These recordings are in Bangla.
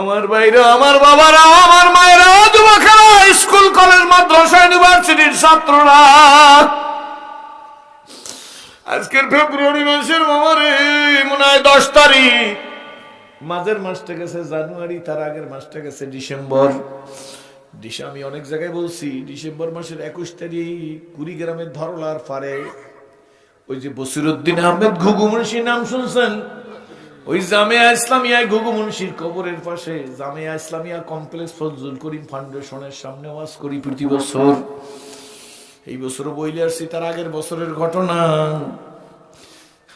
আমার বাইরে আমার বাবারা, আমার মায়েরা যুবকেরা স্কুল, কলেজ, মাদ্রাসা, ইউনিভার্সিটির ছাত্ররা। আজকের ফেব্রুয়ারি মাসের বাবারে, মনে হয় দশ তারিখ। মাঝের মাসটা গেছে জানুয়ারি, তার আগের মাসটা গেছে ডিসেম্বর। ডিসে, আমি অনেক জায়গায় বলছি, ডিসেম্বর মাসের একুশ তারিখ, কুড়িগ্রামের ধরলার ফারে ওই যে বসিরুদ্দিন আহমেদ ঘুঘু মুন্সির নাম শুনছেন? ওই জামিয়া ইসলামিয়া ঘুঘু মুন্সির কবরের পাশে জামিয়া ইসলামিয়া কমপ্লেক্স ফজলুল করিম ফাউন্ডেশনের সামনে ওয়াজ করি প্রতি বছর। এই বছর বইলে আসছি, তার আগের বছরের ঘটনা।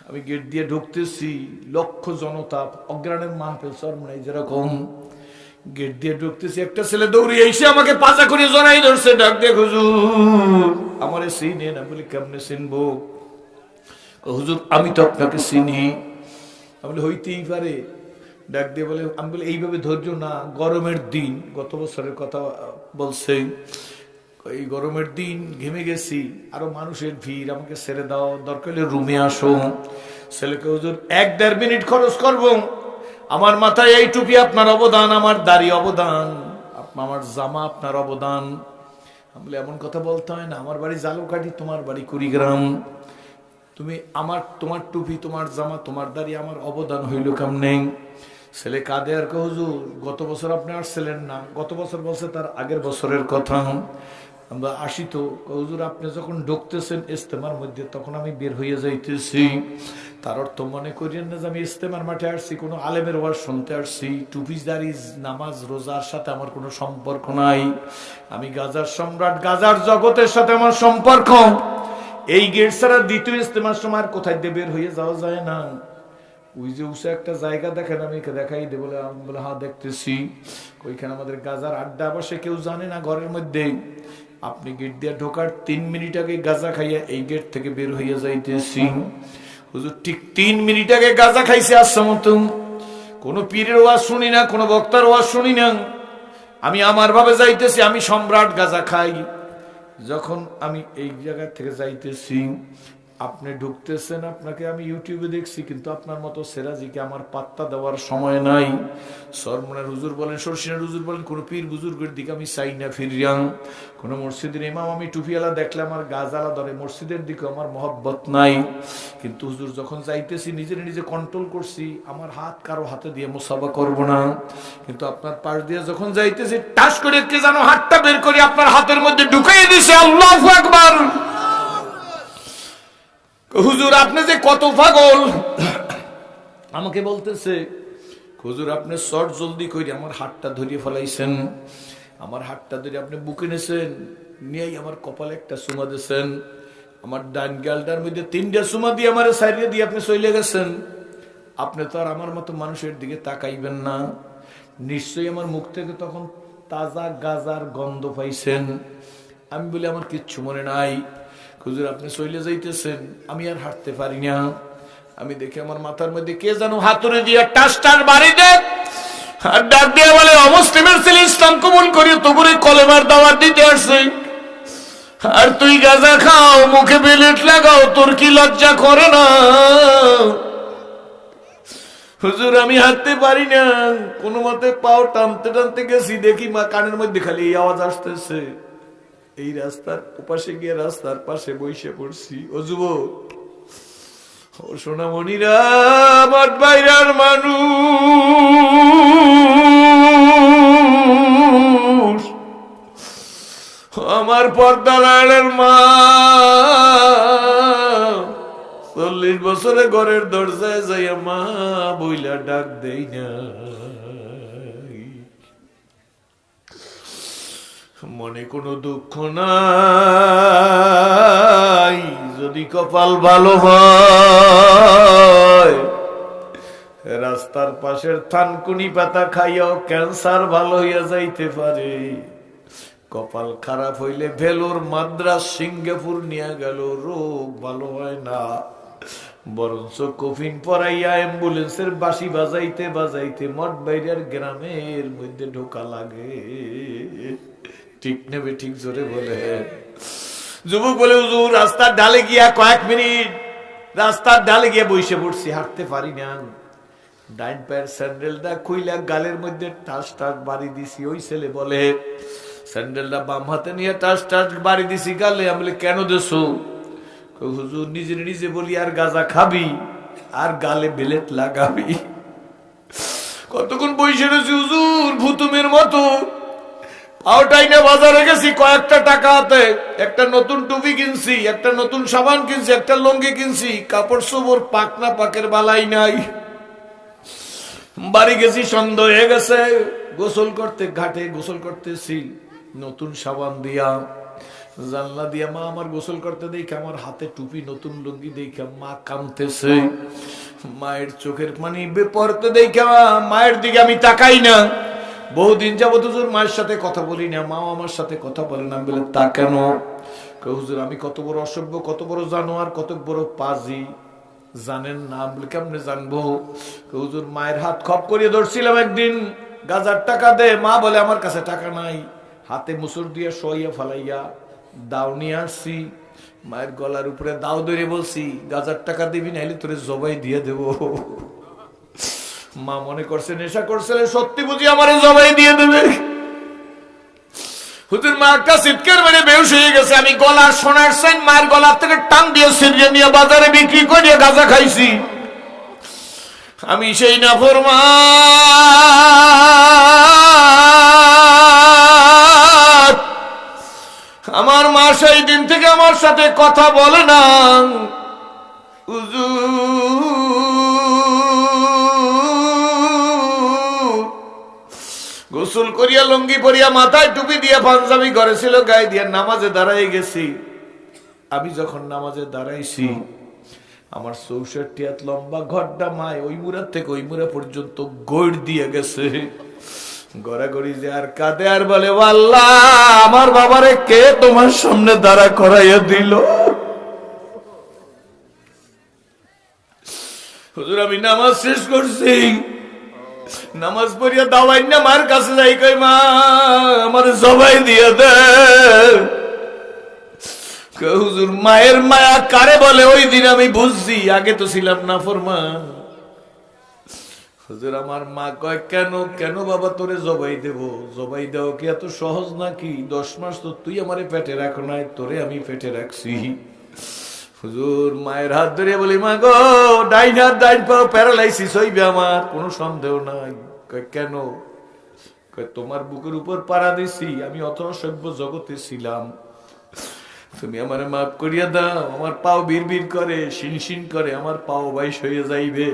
আমি গেট দিয়ে ঢুকতেছি, লক্ষ জনতা, অগ্রাণের মাহফিল সরমনাই যেরকম। গেট দিয়ে ঢুকতেছি, একটা ছেলে দৌড়িয়ে এসে আমাকে পাচা করে জড়াই ধরছে, ডাক দিয়ে, হুজুর, আমারে চিনে না বলি, কেমনে চিনবো? হুজুর, আমি তো আপনাকে চিনি। আমি হইতেই পারে। ডাক দিয়ে বলে, আমি বলি, এইভাবে ধৈর্য না। গরমের দিন, গত বছরের কথা বলছে, এই গরমের দিন ঘেমে গেছি, আরও মানুষের ভিড়, আমাকে ছেড়ে দাও, দরকার হলে রুমে আসো। ছেলেকে হুজুর, এক দেড় মিনিট খরচ করব। আমার মাথায় এই টুপি আপনার অবদান, আমার দাড়ি অবদান আমার জামা আপনার অবদান। আমি এমন কথা বলতে হয় না, আমার বাড়ি জালুকাঠি তোমার বাড়ি কুড়িগ্রাম। তুমি আমার তোমার টুপি তোমার জামা তোমার দাড়ি আমার অবদান হইল কেমনে? ছেলে কাঁদে আর কে, হুজুর গত বছর আপনি আসছিলেন না। গত বছর বলছে তার আগের বছরের কথা। আমরা আসি তো কে, হুজুর আপনি যখন ঢুকতেছেন ইস্তেমার মধ্যে তখন আমি বের হইয়া যাইতেছি। তার অর্থ মনে করিয়েন না যে আমি ইস্তেমার মাঠে আসছি কোনো আলেমের ওয়াজ শুনতে আসছি। টুপিদারি নামাজ রোজার সাথে আমার কোনো সম্পর্ক নাই। আমি গাজার সম্রাট গাজার জগতের সাথে আমার সম্পর্ক। এই গেট ছাড়া দ্বিতীয় ইস্তেমার সময় আর কোথায় দিয়ে বের হয়ে যাওয়া যায় না। ওই যে উসে একটা জায়গা দেখেন, আমি দেখাই দে বলে, আমি বলে হ্যাঁ দেখতেছি। ওইখানে আমাদের গাজার আড্ডা বসে, কেউ জানে না ঘরের মধ্যে। আপনি গেট দিয়ে ঢোকার তিন মিনিট আগে গাজা খাইয়া এই গেট থেকে বের হইয়া যাইতেছি। হুজুর, ঠিক তিন মিনিট আগে গাজা খাইছে আসছে মতন কোনো পীরের ওয়াজ শুনি না, কোনো বক্তার ওয়াজ শুনি না। আমি আমার ভাবে যাইতেছি, আমি সম্রাট গাজা খাই। যখন আমি এই জায়গা থেকে যাইতেছি আপনি ঢুকতেছেন, আপনাকে আমি ইউটিউবে দেখছি, কিন্তু আপনার মতো সেরাজিকে আমার পাত্তা দেওয়ার সময় নাই। সরমনের হুজুর বলেন সরসিনের হুজুর বলেন, কোনো পীর বুজুর্গের দিকে আমি চাই না ফিরিয়াম কোনো মসজিদের ইমাম আমি টুপিওয়ালা দেখলে আমার গাজালা ধরে, মসজিদের দিকে আমার মহব্বত নাই। কিন্তু হুজুর, যখন যাইতেছি নিজের নিজে কন্ট্রোল করছি, আমার হাত কারও হাতে দিয়ে মোসাবা করব না। কিন্তু আপনার পাশ দিয়ে যখন যাইতেছি, টাস করে কে যেন হাতটা বের করে আপনার হাতের মধ্যে ঢুকাই দিছে, আল্লাহ হুজুর আপনি যে কত পাগল। আমাকে বলতেছে হুজুর আপনি শর্ট জলদি করে আমার হাতটা ধরিয়ে ফেলাইছেন। আমার হাতটা ধরে আপনি বুকে নিয়েছেন নিয়েই আমার কপালে একটা সুমা দিয়েছেন আমার ডান গালটার মধ্যে তিনটা সুমা দিয়ে আমার সাইডে দিয়ে আপনি চলে গেছেন। আপনি তো আর আমার মতো মানুষের দিকে তাকাইবেন না। নিশ্চয়ই আমার মুখ থেকে তখন তাজা গাজার গন্ধ পাইছেন। আমি বলি আমার কিচ্ছু মনে নাই। হুজুর, আপনি চলে যাইতেছেন, আমি আর হাঁটতে পারি না। আমি দেখি আমার মাথার মধ্যে কে জানো হাতুড়ে দিয়ে টাস টাস বাড়ি আর ডাক দিয়ে বলে অমুসলিমের ছেলে, ইসলাম কবুল করি তোগুরে কলেমার দিতে আসছে। আর তুই গাঁজা খাও, মুখে বেলেট লাগাও, তোর কি লজ্জা করে না? হুজুর, আমি হাঁটতে পারি না। কোনো মতে পাও টানতে টানতে গেছি, দেখি মা কানের মধ্যে খালি এই আওয়াজ আসতেছে। এই রাস্তার ওপাশে গিয়ে রাস্তার পাশে বসে পড়ছি। ও যুবক, ও সোনামণিরা, আমার বাইরার মানুষ। আমার পর্দালালের মা। চল্লিশ বছরে ঘরের দরজায় যাইয়া মা বইলা ডাক দেই না। মনে কোনো দুঃখ নাই। যদি কপাল ভালো হয়, রাস্তার পাশের থানকুনি পাতা খাইয়াও ক্যান্সার ভালো হইয়া যাইতে পারে। কপাল খারাপ হইলে ভেলোর মাদ্রাস সিঙ্গাপুর নিয়ে গেল, রোগ ভালো হয় না। বরঞ্চ কফিন পরাইয়া অ্যাম্বুলেন্সের বাসি বাজাইতে বাজাইতে মঠ বাইরের গ্রামের মধ্যে ঢোকা লাগে। ঠিক নেবে ঠিক জোরে বলে। যুবক বলে, হুজুর, রাস্তার ডালে গিয়া কয়েক মিনিট, রাস্তার ডালে গিয়ে বসে পড়ছি, হাঁটতে পারি না। ডাইন পায়ের স্যান্ডেলটা খুইলা গালের মধ্যে টাস টাস বাড়ি দিছি, ওই ছেলে বলে, স্যান্ডেলটা বাম হাতে নিয়ে টাস টাস বাড়ি দিছি গালে। আমি কেন দেছো? হুজুর, নিজে নিজে বলি, আর গাজা খাবি, আর গালে বেলেট লাগাবি। কতক্ষণ বসে রয়েছি, হুজুর, ভুতুমের মতো। পাওটাই না বাজারে গেছি কয়েকটা টাকা হাতে। একটা নতুন টুপি কিনছি, একটা নতুন সাবান কিনছি, একটা লঙ্গি কিনছি। কাপড় চোপড় পাকনা পাকের বালাই নাই। বাড়ি গেছি সন্দেহ হয়ে গেছে। গোসল করতে, ঘাটে গোসল করতেছি। নতুন সাবান দিয়া, জানলা দিয়া, মা আমার গোসল করতে দেখে আমার হাতে টুপি, নতুন লুঙ্গি দেখে মা কামতেছে মায়ের চোখের পানি বেপরতে দেখে মায়ের দিকে আমি তাকাই না। বহুদিন যাবত হুজুর মায়ের সাথে কথা বলি না মা আমার সাথে কথা বলে না। বলে, তা কেন? হুজুর, আমি কত বড় অসভ্য, কত বড় জানোয়ার, কত বড় পাজি। জানেন না বলে, কেমনে জানব? হুজুর, মায়ের হাত খপ করিয়ে ধরছিলাম একদিন। গাজার টাকা দে, মা বলে, আমার কাছে টাকা নাই। হাতে মুসুর দিয়ে শোয়াইয়া ফালাইয়া দাও নিয়ে আসছি। মায়ের গলার উপরে দাও ধরে বলছি, গাজার টাকা দিবি নাইলে তোরে জবাই দিয়ে দেবো। মা মনে করছে নেশা করছে সত্যি বুঝি আমার জবাই দিয়ে দেবে। হুজুর, মা একটা চিৎকার মেরে বেউস হয়ে গেছে। আমি গলা সোনার সাইন থেকে টান দিয়ে সিরিয়ে নিয়ে বাজারে বিক্রি খাইছি। আমি সেই না ফরমা আমার মা সেই দিন থেকে আমার সাথে কথা বলে না। করিয়া লঙ্গি পরিয়া মাথায় টুপি দিয়া পাঞ্জাবি ঘরে ছিল গায়ে দিয়া নামাজে দাঁড়াই গেছি। আমি যখন নামাজে দাঁড়াইছি, আমার চৌষট্টি হাত লম্বা ঘরটা মায়, ওই মুড়ার থেকে ওই মুড়া পর্যন্ত গৈড় দিয়ে গেছে। গড়াগড়ি যে আর কাঁদে, আর বলে আল্লাহ আমার বাবারে কে তোমার সামনে দাঁড়া করাইয়া দিল? হুজুর, আমি নামাজ শেষ করছি। নামাজ পড়িয়া দাওয়াই না, মার কাছে যাই কই মা, আমার সবাই দিয়ে দে। হুজুর, মায়ের মায়া কারে বলে? ওই দিন আমি বুঝছি, আগে তো ছিলাম না ফরমান হুজুর, আমার মা কয়, কেন কেন বাবা তোরে জবাই দেব? জবাই দেওয়া কি এত সহজ নাকি? দশ মাস তো তুই আমারে পেটে রাখো নাই, তোরে আমি পেটে রাখছি। হুজুর মায়ের হাত ধরে বলি, মা গো, ডাইন হাত, ডাইন পাও প্যারালাইসিস হইবে আমার, কোনো সন্দেহ নাই। কেন? তোমার বুকের উপর পাড়া দিছি, আমি অত অসভ্য জগতে ছিলাম। তুমি আমার মাফ করিয়া দাও, আমার পাও বীর করে শিন শিন করে, আমার পাও বাইশ হয়ে যাইবে।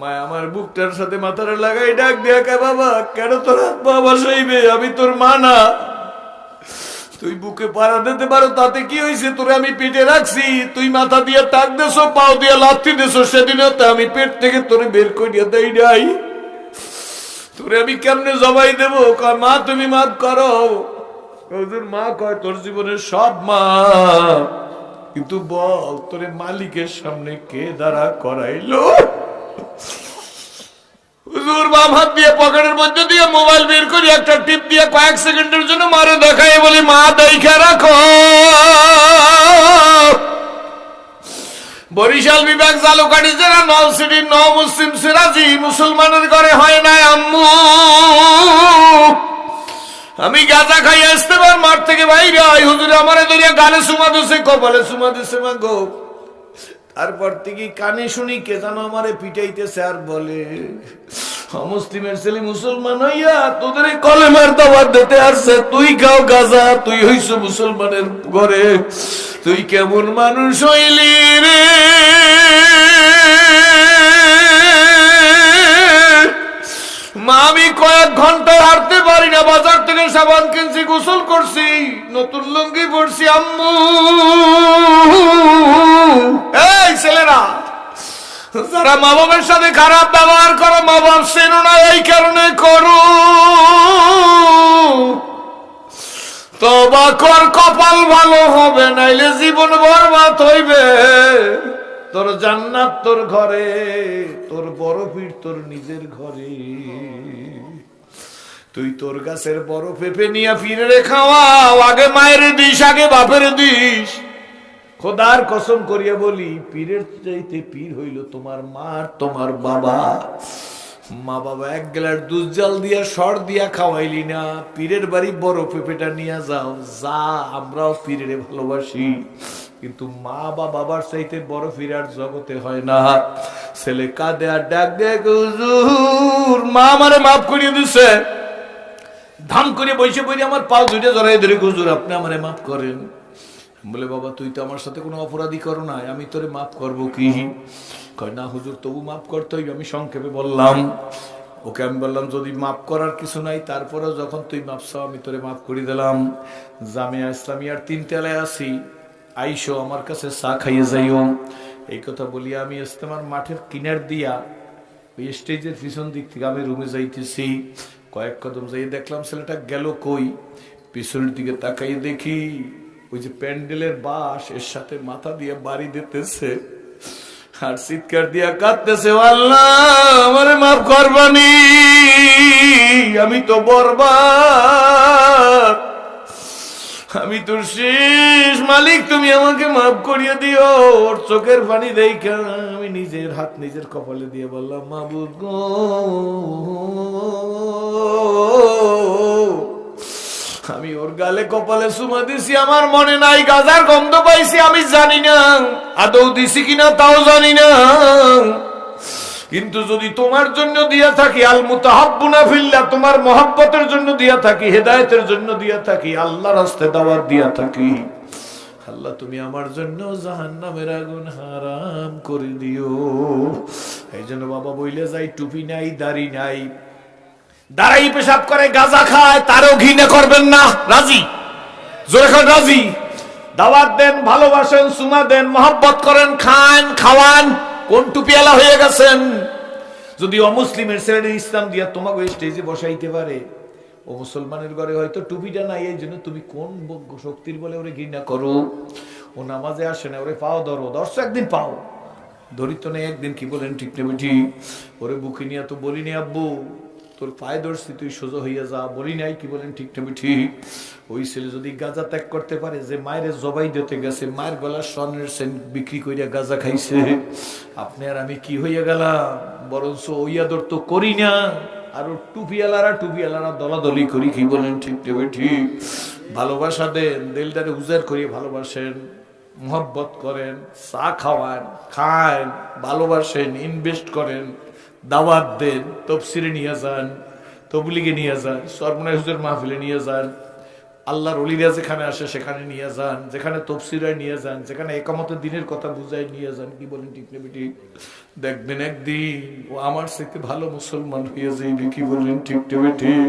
মা, আমার বুকটার সাথে মাথাটা লাগাই ডাক দিয়া কে বাবা, কেন তোর হাত পা বসাইবে? আমি তোর মা না। তুই বুকে পাড়া দিতে পারো, তাতে কি হয়েছে? তোরে আমি পেটে রাখছি। তুই মাথা দিয়ে টাক দেছো, পাও দিয়ে লাথি দেছো সেদিনও তো আমি পেট থেকে তোরে বের করিয়া দেই নাই। তোরে আমি কেমনে জবাই দেব? মা, তুমি মাফ করো। মা, কয়, তোর জীবনের সব মা। কিন্তু বল, তোরে মালিকের সামনে কে দাঁড়া করাইলো? হুজুর, বাম হাত দিয়ে পকেটের মধ্যে দিয়ে মোবাইল বের করি একটা টিপ দিয়ে কয়েক সেকেন্ডের জন্য মারে বলি, মা, দেখা রাখো। বরিশাল বিভাগ জালুকাটি জেলা, নলসিটি ন মুসলিম সিরাজি, মুসলমানের ঘরে হয় না আম্মু। আমি গাঁজা খাই আসতে পার মাঠ থেকে বাইরে আই হুজুর, আমার ধরিয়া গালে সুমা দিছে, কপালে সুমা দিছে, মা গো। তারপর থেকে কানে শুনি কে যেন আমারে পিটাইতেছে আর বলে মুসলিমের ছেলে মুসলমান হইয়া তোদের কলেমার দাওয়াত দিতে আসছে। তুই খাও গাজা, তুই হইছ মুসলমানের ঘরে। তুই কেমন মানুষ হইলি রে? মা, আমি কয়েক ঘণ্টা হাঁটতে পারি না। বাজার থেকে সাবান কিনছি, গোসল করছি, নতুন লুঙ্গি পরছি, আম্মু। ছেলেরা, যারা মা বাবার সাথে খারাপ ব্যবহার করো, মা বাপ চেনো না, এই কারণে করো কর, কপাল ভালো হবে, নাইলে জীবন বরবাদ হইবে। তোর জান্নাত তোর ঘরে, তোর বড় পীর তোর নিজের ঘরে। তুই তোর গাছের বড় পেঁপে নিয়ে ফিরে রে খাওয়াও, আগে মায়ের দিস আগে বাপের দিস খোদার কসম করিয়া বলি, পীরের চাইতে পীর হইল তোমার মার তোমার বাবা। মা বাবা এক গেলার দুধ জাল দিয়া, সর দিয়া খাওয়াইলি না। পীরের বাড়ি বড় পেঁপেটা নিয়ে যাও। যা, আমরাও পীরের ভালোবাসি। কিন্তু মা বা বাবার চাইতে বড় ফিরার জগতে হয় না। ছেলে কাঁদে আর ডাক হুজুর, মা আমারে মাফ করিয়ে দিছে। ধাম করে বসে বসে আমার পাও দুইটা জড়াই ধরে গুজুর আপনি আমারে মাফ করেন। বলে, বাবা, তুই তো আমার সাথে কোনো অপরাধী করো নাই, আমি তোরে মাফ করব কি? কয়, না, হুজুর, তবু মাফ করতে হইবে। আমি সংক্ষেপে বললাম, ওকে, আমি বললাম, যদি মাফ করার কিছু নাই, তারপরেও যখন তুই মাফ চাও, আমি তোরে মাফ করে দিলাম। জামিয়া ইসলামিয়ার তিন তেলায় আছি। আইসো, আমার কাছে চা খাইয়ে যাইও। এই কথা বলি আমি ইস্তেমার মাঠের কিনার দিয়া ওই স্টেজের পিছন দিক থেকে আমি রুমে যাইতেছি। কয়েক কদম যাই দেখলাম, ছেলেটা গেল কই? পিছনের দিকে তাকাই দেখি ওই যে প্যান্ডেলের বাঁশ, এর সাথে মাথা দিয়ে বাড়ি দিতেছে, আর চিৎকার দিয়া কাঁদতেছে আল্লাহ মাফ করবানি আমি তো বরবাদ। আমি তোর শেষ মালিক, তুমি আমাকে মাফ করিয়ে দিও। ওর চোখের পানি দেখা আমি নিজের হাত নিজের কপালে দিয়ে বললাম, মাবুদ গো আমি ওর গালে কপালে সুমা দিছি, আমার মনে নাই গাজার গন্ধ পাইছি, আমি জানি না। আদৌ দিছি কিনা তাও জানি না। কিন্তু যদি তোমার জন্য দিয়া থাকি আল মুতাহাব্বুনা ফিল্লাহ তোমার মহাব্বতের জন্য দিয়া থাকি, হেদায়েতের জন্য দিয়া থাকি আল্লাহ রাস্তায় দাওয়াত দিয়া থাকি। আল্লাহ, তুমি আমার জন্য জাহান্নামের আগুন হারাম করে দিও। এই জন্য বাবা বইলে যাই, টুপি নাই, দাড়ি নাই দাঁড়াই পেশাব করে, গাজা খায়, তারও ঘৃণা করবেন না। রাজি? জোরে রাজি? দাওয়াত দেন, ভালোবাসেন, সুমা দেন, মহব্বত করেন, খান, খাওয়ান, কোন টুপিয়ালা হয়ে গেছেন? যদি অমুসলিমের ছেলে ইসলাম দিয়া তোমাকে স্টেজে বসাইতে পারে, ও মুসলমানের ঘরে হয়তো টুপিটা নাই, এই জন্য তুমি কোন শক্তির বলে ওরে ঘৃণা করো? ও নামাজে আসে না, ওরে পাও ধরো দর্শক একদিন পাও। ধরিত নেই, একদিন কি বলেন ঠিক নেবে ঠিক ওরে বুকে নিয়ে তো বলিনি, আব্বু। তোর পায়ে ধরছি, তুই সোজা হইয়া যা। বলি নাই কি বলেন, ঠিক নেবে ঠিক। ওই ছেলে যদি গাঁজা ত্যাগ করতে পারে, যে মায়ের জবাই দিতে গেছে, মায়ের গলার স্বর্ণের সেন বিক্রি করিয়া গাঁজা খাইছে। আপনি আর আমি কি হইয়া গেলাম? বরঞ্চ ওইয়াদর তো করি না। আর টুপিয়ালারা টুপিয়ালারা দলাদলি করি, কি বলেন, ঠিক নেবে ঠিক। ভালোবাসা দেন দিলটারে উজার করিয়ে ভালোবাসেন। মোহব্বত করেন, চা খাওয়ান, খান, ভালোবাসেন ইনভেস্ট করেন, দাওয়াত দেন তফসিরে নিয়ে যান, তবলিগে নিয়ে যান, সর্বনাশ হুজুর মাহফিলে নিয়ে যান, আল্লাহর অলিরা যেখানে আসে সেখানে নিয়ে যান, যেখানে তফসিরায় নিয়ে যান, যেখানে একামত দিনের কথা বুঝাই নিয়ে যান, কি বলেন ঠিক দেখবেন একদিন ও আমার থেকে ভালো মুসলমান হয়ে যাইবে, কি বলেন ঠিক নেবে ঠিক